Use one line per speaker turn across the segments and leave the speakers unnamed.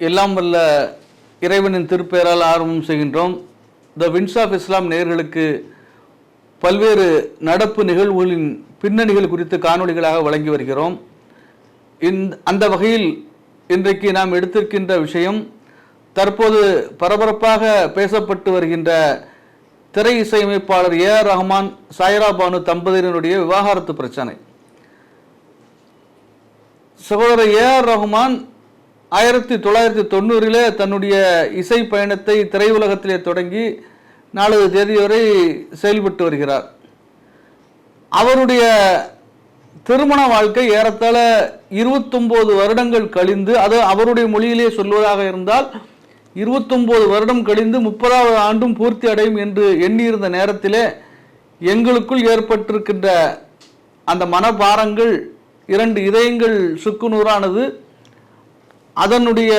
எல்லாம் வல்ல இறைவனின் திருப்பெயரால் ஆர்வம் செய்கின்றோம். த வின்ஸ் ஆஃப் இஸ்லாம் நேர்களுக்கு பல்வேறு நடப்பு நிகழ்வுகளின் பின்னணிகள் குறித்து காணொளிகளாக வழங்கி வருகிறோம். இந்த அந்த வகையில் இன்றைக்கு நாம் எடுத்திருக்கின்ற விஷயம் தற்போது பரபரப்பாக பேசப்பட்டு வருகின்ற திரை இசையமைப்பாளர் ஏ ஆர் ரஹ்மான் சாய்ரா பானு தம்பதியினருடைய விவாகரத்து பிரச்சனை. சகோதரர் ஏ ஆர் ரஹ்மான் ஆயிரத்தி தொள்ளாயிரத்தி தொண்ணூறிலே தன்னுடைய இசை பயணத்தை திரையுலகத்திலே தொடங்கி நாலு தேதி வரை செயல்பட்டு வருகிறார். அவருடைய திருமண வாழ்க்கை ஏறத்தாழ இருபத்தொம்போது வருடங்கள் கழிந்து அது அவருடைய மொழியிலே சொல்வதாக இருந்தால் இருபத்தொம்போது வருடம் கழிந்து முப்பதாவது ஆண்டும் பூர்த்தி அடையும் என்று எண்ணியிருந்த நேரத்திலே எங்களுக்குள் ஏற்பட்டிருக்கின்ற அந்த மனபாரங்கள் இரண்டு இதயங்கள் சுக்குநூறானது அதனுடைய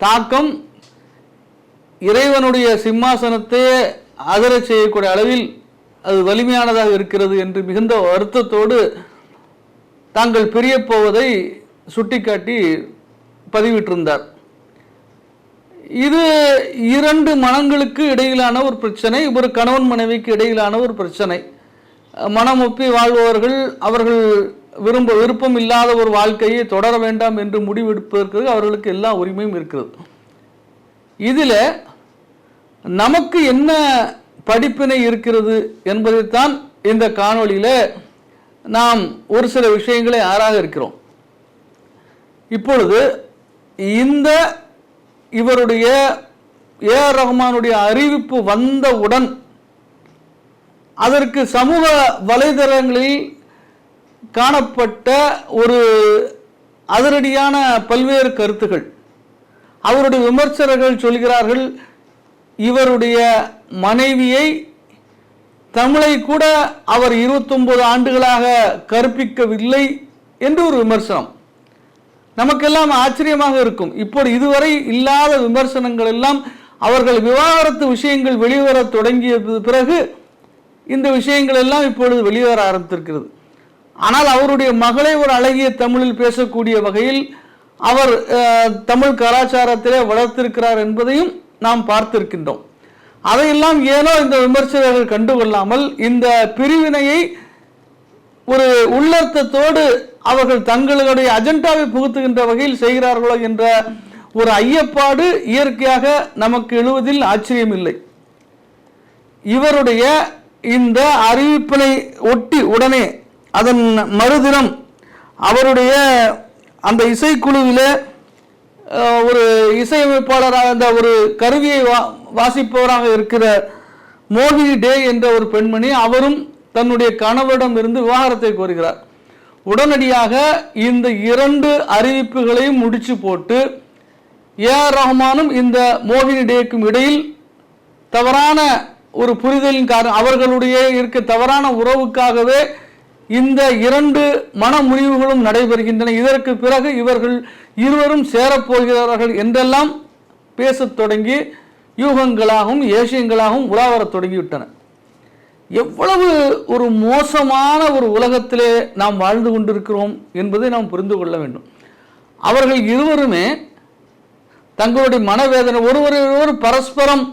தாக்கம் இறைவனுடைய சிம்மாசனத்தையே ஆதர செய்யக்கூடிய அளவில் அது வலிமையானதாக இருக்கிறது என்று மிகுந்த வருத்தத்தோடு தாங்கள் பிரிய போவதை சுட்டிக்காட்டி பதிவிட்டிருந்தார். இது இரண்டு மனங்களுக்கு இடையிலான ஒரு பிரச்சனை ஒரு கணவன் மனைவிக்கு இடையிலான ஒரு பிரச்சனை. மனம் ஒப்பி வாழ்பவர்கள் அவர்கள் விரும்ப விருப்பம் இல்லாத ஒரு வாழ்க்கையை தொடர வேண்டாம் என்று முடிவெடுப்பதற்கு அவர்களுக்கு எல்லா உரிமையும் இருக்கிறது. இதில் நமக்கு என்ன படிப்பினை இருக்கிறது என்பதைத்தான் இந்த காணொளியில் நாம் ஒரு சில விஷயங்களை ஆறாக இருக்கிறோம். இப்பொழுது இந்த இவருடைய ஏ ஆர் ரஹ்மானுடைய அறிவிப்பு வந்தவுடன் அதற்கு சமூக வலைதளங்களில் காணப்பட்ட ஒரு அதிரடியான பல்வேறு கருத்துகள். அவருடைய விமர்சகர்கள் சொல்கிறார்கள் இவருடைய மனைவியை தமிழை கூட அவர் 29 ஆண்டுகளாக கற்பிக்கவில்லை என்று ஒரு விமர்சனம். நமக்கெல்லாம் ஆச்சரியமாக இருக்கும். இப்போ இதுவரை இல்லாத விமர்சனங்கள் எல்லாம் அவர்கள் விவாகரத்து விஷயங்கள் வெளிவர தொடங்கியது பிறகு இந்த விஷயங்கள் எல்லாம் இப்பொழுது வெளிவர ஆரம்பித்திருக்கிறது. ஆனால் அவருடைய மகளை ஒரு அழகிய தமிழில் பேசக்கூடிய வகையில் அவர் தமிழ் கலாச்சாரத்திலே வளர்த்திருக்கிறார் என்பதையும் நாம் பார்த்திருக்கின்றோம். அதையெல்லாம் ஏனோ இந்த விமர்சகர்கள் கண்டுகொள்ளாமல் இந்த பிரிவினையை ஒரு உள்ளர்த்தத்தோடு அவர்கள் தங்களுடைய அஜெண்டாவை புகுத்துகின்ற வகையில் செய்கிறார்களோ என்ற ஒரு ஐயப்பாடு இயற்கையாக நமக்கு எழுவதில் ஆச்சரியமில்லை. இவருடைய இந்த அறிவிப்பினை ஒட்டி உடனே அதன் மறுதினம் அவருடைய அந்த இசைக்குழுவில் ஒரு இசையமைப்பாளராக அந்த ஒரு கருவியை வா வாசிப்பவராக இருக்கிற மோகினி டே என்ற ஒரு பெண்மணி அவரும் தன்னுடைய கணவரிடம் இருந்து விவாகரத்தை கோருகிறார். உடனடியாக இந்த இரண்டு அறிவிப்புகளையும் முடிச்சு போட்டு ஏ ஆர் ரஹ்மானும் இந்த மோகினி டேக்கும் இடையில் தவறான ஒரு புரிதலின் காரணம் அவர்களுடைய இருக்க தவறான உறவுக்காகவே இந்த இரண்டு மன முறிவுகளும் நடைபெறுகின்றன. இதற்கு பிறகு இவர்கள் இருவரும் சேரப்போகிறார்கள் என்றெல்லாம் பேசத் தொடங்கி யூகங்களாகவும் ஏசியங்களாகவும் உலாவரத் தொடங்கிவிட்டன. எவ்வளவு ஒரு மோசமான ஒரு உலகத்திலே நாம் வாழ்ந்து கொண்டிருக்கிறோம் என்பதை நாம் புரிந்து கொள்ள வேண்டும். அவர்கள் இருவருமே தங்களுடைய மனவேதனை ஒருவர் பரஸ்பரம்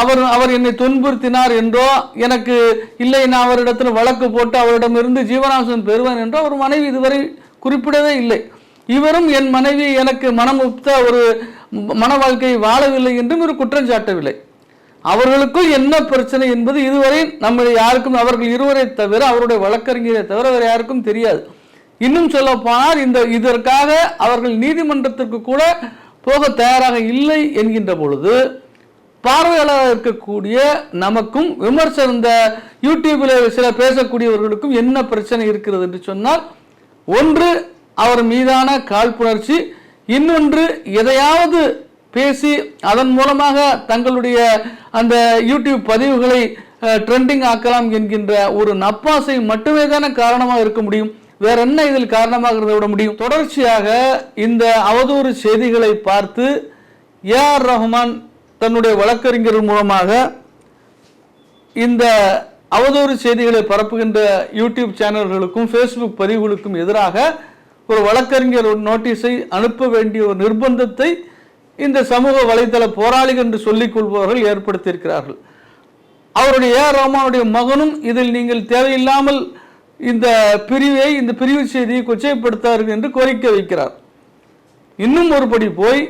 அவர் அவர் என்னை துன்புறுத்தினார் என்றோ எனக்கு இல்லை நான் அவரிடத்தில் வழக்கு போட்டு அவரிடமிருந்து ஜீவனாம்சம் பெறுவேன் என்றோ அவர் மனைவி இதுவரை குறிப்பிடவே இல்லை. இவரும் என் மனைவி எனக்கு மனம் ஒரு மன வாழ்க்கையை வாழவில்லை என்றும் ஒரு குற்றம் சாட்டவில்லை. அவர்களுக்குள் என்ன பிரச்சனை என்பது இதுவரை நம்ம யாருக்கும் அவர்கள் இருவரை தவிர அவருடைய வழக்கறிஞரை தவிர வேறு யாருக்கும் தெரியாது. இன்னும் சொல்ல போனால் இந்த இதற்காக அவர்கள் நீதிமன்றத்திற்கு கூட போக தயாராக இல்லை என்கின்ற பொழுது பார்வையாளராக இருக்கக்கூடிய நமக்கும் விமர்சனம் இந்த யூடியூப்பில் சில பேசக்கூடியவர்களுக்கும் என்ன பிரச்சனை இருக்கிறது என்று சொன்னால் ஒன்று அவர் மீதான காழ்ப்புணர்ச்சி இன்னொன்று எதையாவது பேசி அதன் மூலமாக தங்களுடைய அந்த யூடியூப் பதிவுகளை ட்ரெண்டிங் ஆக்கலாம் என்கின்ற ஒரு நப்பாசை மட்டுமே தானே காரணமாக இருக்க முடியும். வேற என்ன இதில் காரணமாக இருந்து விட முடியும்? தொடர்ச்சியாக இந்த அவதூறு செய்திகளை பார்த்து ஏ ஆர் ரஹ்மான் தன்னுடைய வழக்கறிஞர் மூலமாக இந்த அவதூறு செய்திகளை பரப்புகின்ற யூடியூப் சேனல்களுக்கும் ஃபேஸ்புக் பதிவுகளுக்கும் எதிராக ஒரு வழக்கறிஞர் ஒரு நோட்டீஸை அனுப்ப வேண்டிய ஒரு நிர்பந்தத்தை இந்த சமூக வலைதள போராளிகள் என்று சொல்லிக் கொள்பவர்கள் ஏற்படுத்தியிருக்கிறார்கள். அவருடைய ஏ ஆர் மகனும் இதில் நீங்கள் தேவையில்லாமல் இந்த பிரிவை இந்த பிரிவு செய்தியை கொச்சைப்படுத்தார்கள் என்று கோரிக்கை வைக்கிறார். இன்னும் ஒருபடி போய்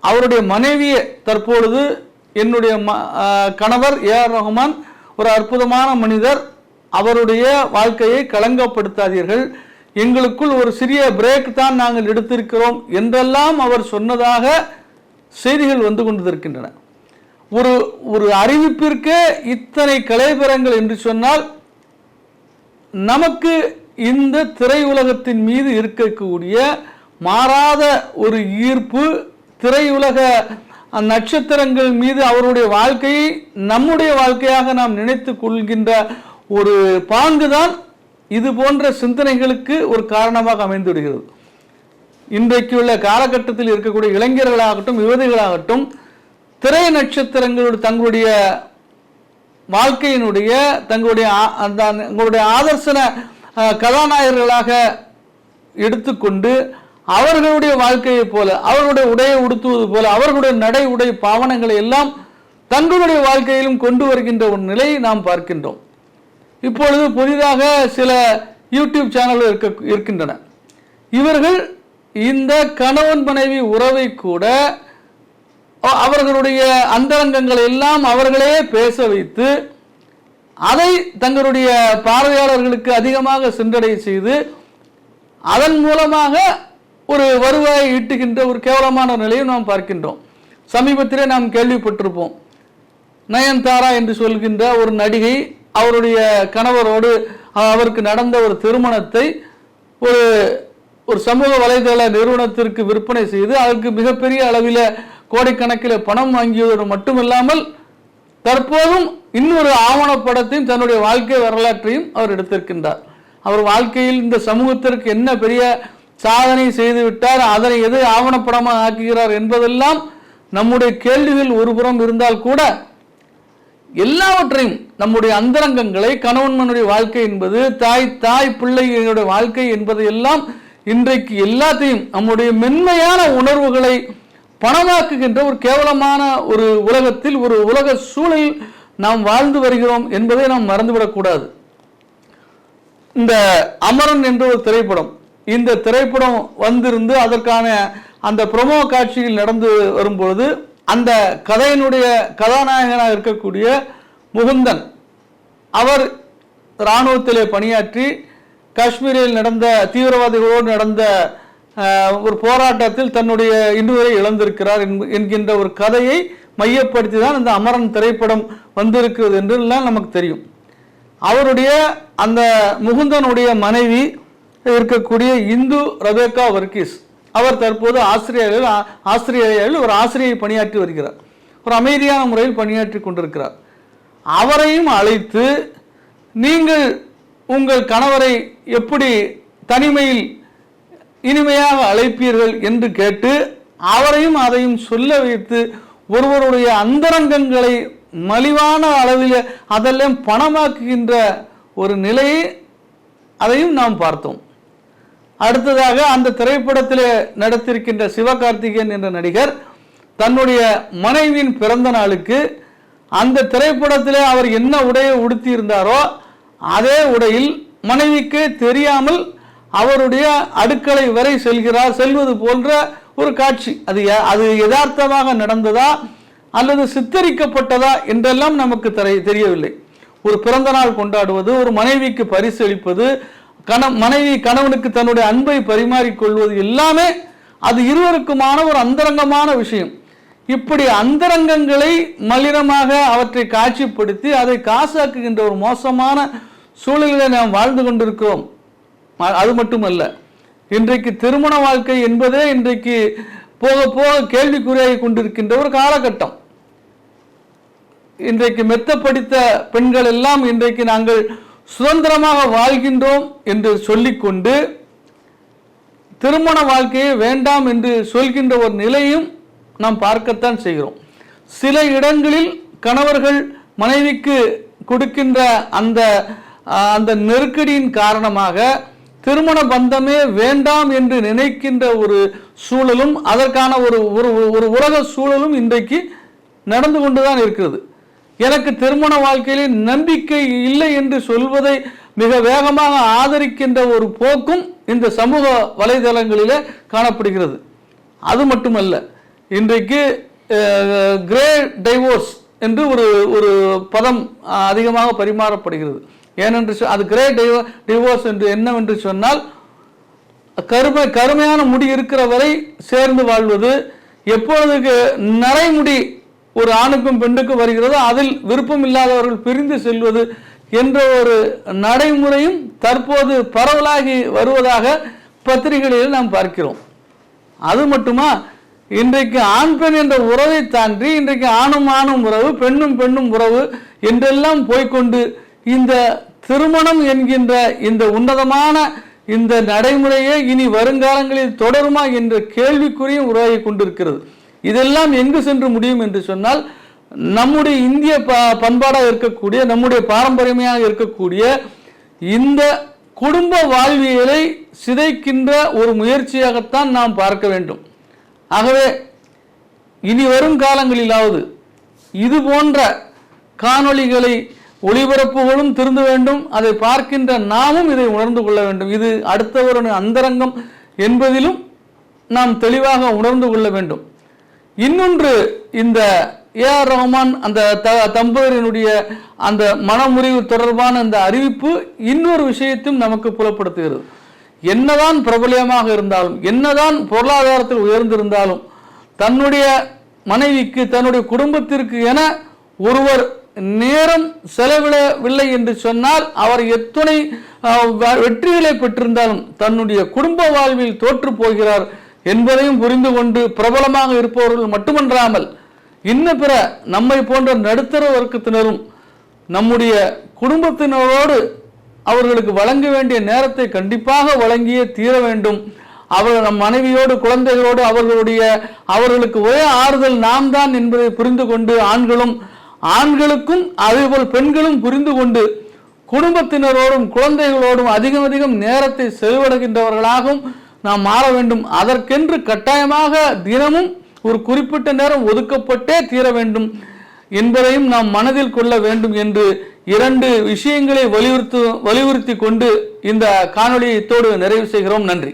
அவருடைய மனைவியை தற்பொழுது என்னுடைய ம- கணவர் ஏ ஆர் ரஹ்மான் ஒரு அற்புதமான மனிதர். அவருடைய வாழ்க்கையை களங்கப்படுத்தாதீர்கள். எங்களுக்குள் ஒரு சிறிய பிரேக் தான் நாங்கள் எடுத்திருக்கிறோம் என்றெல்லாம் அவர் சொன்னதாக செய்திகள் வந்து கொண்டிருக்கின்றன. ஒரு ஒரு அறிவிப்பிற்கு இத்தனை கலைபரங்கள் என்று சொன்னால் நமக்கு இந்த திரையுலகத்தின் மீது இருக்கக்கூடிய மாறாத ஒரு ஈர்ப்பு திரையுலக நட்சத்திரங்கள் மீது அவருடைய வாழ்க்கையை நம்முடைய வாழ்க்கையாக நாம் நினைத்து கொள்கின்ற ஒரு பாங்குதான் இது போன்ற சிந்தனைகளுக்கு ஒரு காரணமாக அமைந்துவிடுகிறது. இன்றைக்கு உள்ள காலகட்டத்தில் இருக்கக்கூடிய இளைஞர்களாகட்டும் யுவதிகளாகட்டும் திரை நட்சத்திரங்களோடு தங்களுடைய வாழ்க்கையினுடைய தங்களுடைய அந்த உங்களுடைய ஆதர்சன கதாநாயகர்களாக எடுத்துக்கொண்டு அவர்களுடைய வாழ்க்கையைப் போல அவர்களுடைய உடையை உடுத்துவது போல அவர்களுடைய நடை உடை பாவனங்களை எல்லாம் தங்களுடைய வாழ்க்கையிலும் கொண்டு வருகின்ற ஒரு நிலையை நாம் பார்க்கின்றோம். இப்பொழுது புதிதாக சில யூடியூப் சேனல்கள் இருக்க இருக்கின்றன. இவர்கள் இந்த கணவன் மனைவி உறவை கூட அவர்களுடைய அந்தரங்கங்களை எல்லாம் அவர்களே பேச வைத்து அதை தங்களுடைய பார்வையாளர்களுக்கு அதிகமாக சென்றடை செய்து அதன் மூலமாக ஒரு வருவாயை ஈட்டுகின்ற ஒரு கேவலமான நிலையை நாம் பார்க்கின்றோம். சமீபத்திலே நாம் கேள்விப்பட்டிருப்போம். நயன்தாரா என்று சொல்கின்ற ஒரு நடிகை அவருடைய கணவரோடு அவருக்கு நடந்த ஒரு திருமணத்தை ஒரு ஒரு சமூக வலைதள நிறுவனத்திற்கு விற்பனை செய்து அதற்கு மிகப்பெரிய அளவில் கோடிக்கணக்கில் பணம் வாங்கியதோடு மட்டுமில்லாமல் தற்போதும் இன்னொரு ஆவணப்படத்தையும் தன்னுடைய வாழ்க்கை வரலாற்றையும் அவர் எடுத்திருக்கின்றார். அவர் வாழ்க்கையில் இந்த சமூகத்திற்கு என்ன பெரிய சாதனை செய்துவிட்டார். அதனை எது ஆவணப்படமாக ஆக்குகிறார் என்பதெல்லாம் நம்முடைய கேள்விகள் ஒருபுறம் இருந்தால் கூட எல்லாவற்றையும் நம்முடைய அந்தரங்கங்களை கணவன்மனுடைய வாழ்க்கை என்பது தாய் தாய் பிள்ளைகளுடைய வாழ்க்கை என்பதை எல்லாம் இன்றைக்கு எல்லாத்தையும் நம்முடைய மென்மையான உணர்வுகளை பணமாக்குகின்ற ஒரு கேவலமான ஒரு உலகத்தில் ஒரு உலக சூழலில் நாம் வாழ்ந்து வருகிறோம் என்பதை நாம் மறந்துவிடக்கூடாது. இந்த அமரன் என்ற ஒரு திரைப்படம் இந்த திரைப்படம் வந்திருந்து அதற்கான அந்த ப்ரொமோ காட்சியில் நடந்து வரும்பொழுது அந்த கதையினுடைய கதாநாயகனாக இருக்கக்கூடிய முகுந்தன் அவர் இராணுவத்திலே பணியாற்றி காஷ்மீரில் நடந்த தீவிரவாதிகளோடு நடந்த ஒரு போராட்டத்தில் தன்னுடைய இன்னுவரை இழந்திருக்கிறார் என்கின்ற ஒரு கதையை மையப்படுத்தி தான் இந்த அமரன் திரைப்படம் வந்திருக்கிறது என்றுலாம் நமக்கு தெரியும். அவருடைய அந்த முகுந்தனுடைய மனைவி இருக்கக்கூடிய இந்து ரபேக்கா வர்க்கீஸ் அவர் தற்போது ஆசிரியர்கள் ஆசிரியர்கள் ஒரு ஆசிரியை பணியாற்றி வருகிறார். ஒரு அமைதியான முறையில் பணியாற்றி கொண்டிருக்கிறார். அவரையும் அழைத்து நீங்கள் உங்கள் கணவரை எப்படி தனிமையில் இனிமையாக அழைப்பீர்கள்? என்று கேட்டு அவரையும் அதையும் சொல்ல வைத்து ஒருவருடைய அந்தரங்கங்களை மலிவான அளவில் அதெல்லாம் பணமாக்குகின்ற ஒரு நிலையை அதையும் நாம் பார்த்தோம். அடுத்ததாக அந்த திரைப்படத்திலே நடத்திருக்கின்ற சிவகார்த்திகேயன் என்ற நடிகர் தன்னுடைய மனைவியின் பிறந்த நாளுக்கு அந்த திரைப்படத்திலே அவர் என்ன உடையை உடுத்தி இருந்தாரோ அதே உடையில் மனைவிக்கு தெரியாமல் அவருடைய அடுக்களை வரை செல்கிறார் செல்வது போன்ற ஒரு காட்சி. அது அது யதார்த்தமாக நடந்ததா அல்லது சித்தரிக்கப்பட்டதா என்றெல்லாம் நமக்கு தெரியவில்லை. ஒரு பிறந்த நாள் கொண்டாடுவது ஒரு மனைவிக்கு பரிசளிப்பது கண மனைவி கணவனுக்கு தன்னுடைய அன்பை பரிமாறிக்கொள்வது எல்லாமே அது இருவருக்குமான ஒரு அந்தரங்கமான விஷயம். இப்படி அந்தரங்கங்களை மலினமாக அவற்றை காட்சிப்படுத்தி அதை காசாக்குகின்ற ஒரு மோசமான சூழலில் நாம் வாழ்ந்து கொண்டிருக்கிறோம். அது மட்டுமல்ல இன்றைக்கு திருமண வாழ்க்கை என்பதே இன்றைக்கு போக போக கேள்விக்குறியாகி கொண்டிருக்கின்ற ஒரு காலகட்டம். இன்றைக்கு மெத்த படித்த பெண்கள் எல்லாம் இன்றைக்கு நாங்கள் சுதந்திரமாக வாழ்கின்றோம் என்று சொல்லிக்கொண்டு திருமண வாழ்க்கையை வேண்டாம் என்று சொல்கின்ற ஒரு நிலையும் நாம் பார்க்கத்தான் செய்கிறோம். சில இடங்களில் கணவர்கள் மனைவிக்கு கொடுக்கின்ற அந்த அந்த நெருக்கடியின் காரணமாக திருமண பந்தமே வேண்டாம் என்று நினைக்கின்ற ஒரு சூழலும் அதற்கான ஒரு ஒரு ஒரு உலக சூழலும் இன்றைக்கு நடந்து கொண்டுதான் இருக்கிறது. எனக்கு திருமண வாழ்க்கையிலே நம்பிக்கை இல்லை என்று சொல்வதை மிக வேகமாக ஆதரிக்கின்ற ஒரு போக்கும் இந்த சமூக வலைதளங்களிலே காணப்படுகிறது. அது மட்டுமல்ல இன்றைக்கு கிரே டைவோர்ஸ் என்று ஒரு ஒரு பதம் அதிகமாக பரிமாறப்படுகிறது. ஏனென்று அது கிரே டைவோ டிவோர்ஸ் என்று என்னவென்று சொன்னால் கருமை கருமையான முடி இருக்கிற வரை சேர்ந்து வாழ்வது எப்பொழுதுக்கு நரைமுடி ஒரு ஆணுக்கும் பெண்ணுக்கும் வருகிறதோ அதில் விருப்பம் இல்லாதவர்கள் பிரிந்து செல்வது என்ற ஒரு நடைமுறையும் தற்போது பரவலாகி வருவதாக பத்திரிகைகளில் நாம் பார்க்கிறோம். அது மட்டுமா? இன்றைக்கு ஆண் பெண் என்ற உறவை தாண்டி இன்றைக்கு ஆணும் ஆணும் உறவு பெண்ணும் பெண்ணும் உறவு என்றெல்லாம் போய்க்கொண்டு இந்த திருமணம் என்கின்ற இந்த உன்னதமான இந்த நடைமுறையே இனி வருங்காலங்களில் தொடருமா என்ற கேள்விக்குறியும் உருவாகி கொண்டிருக்கிறது. இதெல்லாம் எங்கு சென்று முடியும் என்று சொன்னால் நம்முடைய இந்திய ப பண்பாடாக இருக்கக்கூடிய நம்முடைய பாரம்பரியமாக இருக்கக்கூடிய இந்த குடும்ப வாழ்வியலை சிதைக்கின்ற ஒரு முயற்சியாகத்தான் நாம் பார்க்க வேண்டும். ஆகவே இனி வரும் காலங்களிலாவது இது போன்ற காணொளிகளை ஒளிபரப்புகளும் திருந்த வேண்டும் அதை பார்க்கின்ற நாமும் இதை உணர்ந்து கொள்ள வேண்டும். இது அடுத்தவருடைய அந்தரங்கம் என்பதிலும் நாம் தெளிவாக உணர்ந்து கொள்ள வேண்டும். இன்னொன்று இந்த ஏ ஆர் ரஹ்மான் அந்த த தம்பதியினுடைய அந்த மனமுறிவு தொடர்பான அந்த அறிவிப்பு இன்னொரு விஷயத்தையும் நமக்கு புலப்படுத்துகிறது. என்னதான் பிரபலியமாக இருந்தாலும் என்னதான் பொருளாதாரத்தில் உயர்ந்திருந்தாலும் தன்னுடைய மனைவிக்கு தன்னுடைய குடும்பத்திற்கு என ஒருவர் நேரம் செலவிடவில்லை என்று சொன்னால் அவர் எத்தனை வெற்றிகளை பெற்றிருந்தாலும் தன்னுடைய குடும்ப வாழ்வில் தோற்று போகிறார் என்பதையும் புரிந்து கொண்டு பிரபலமாக இருப்பவர்கள் மட்டுமன்றாமல் இன்ன பிற நம்மை போன்ற நடுத்தர வர்க்கத்தினரும் நம்முடைய குடும்பத்தினரோடு அவர்களுக்கு வழங்க வேண்டிய நேரத்தை கண்டிப்பாக வழங்கியே தீர வேண்டும். அவர் நம் மனைவியோடு குழந்தைகளோடு அவர்களுடைய அவர்களுக்கு ஒரே ஆறுதல் நாம் தான் என்பதை புரிந்து கொண்டு ஆண்களும் ஆண்களுக்கும் அதேபோல் பெண்களும் புரிந்து கொண்டு குடும்பத்தினரோடும் குழந்தைகளோடும் அதிகம் அதிகம் நேரத்தை செலவிடுகின்றவர்களாகவும் நாம் மாற வேண்டும். அதற்கென்று கட்டாயமாக தினமும் ஒரு குறிப்பிட்ட நேரம் ஒதுக்கப்பட்டே தீர வேண்டும். என்பதையும் நாம் மனதில் கொள்ள வேண்டும் என்று இரண்டு விஷயங்களை வலியுறுத்து வலியுறுத்தி கொண்டு இந்த காணொளியை இத்தோடு நிறைவு செய்கிறோம். நன்றி.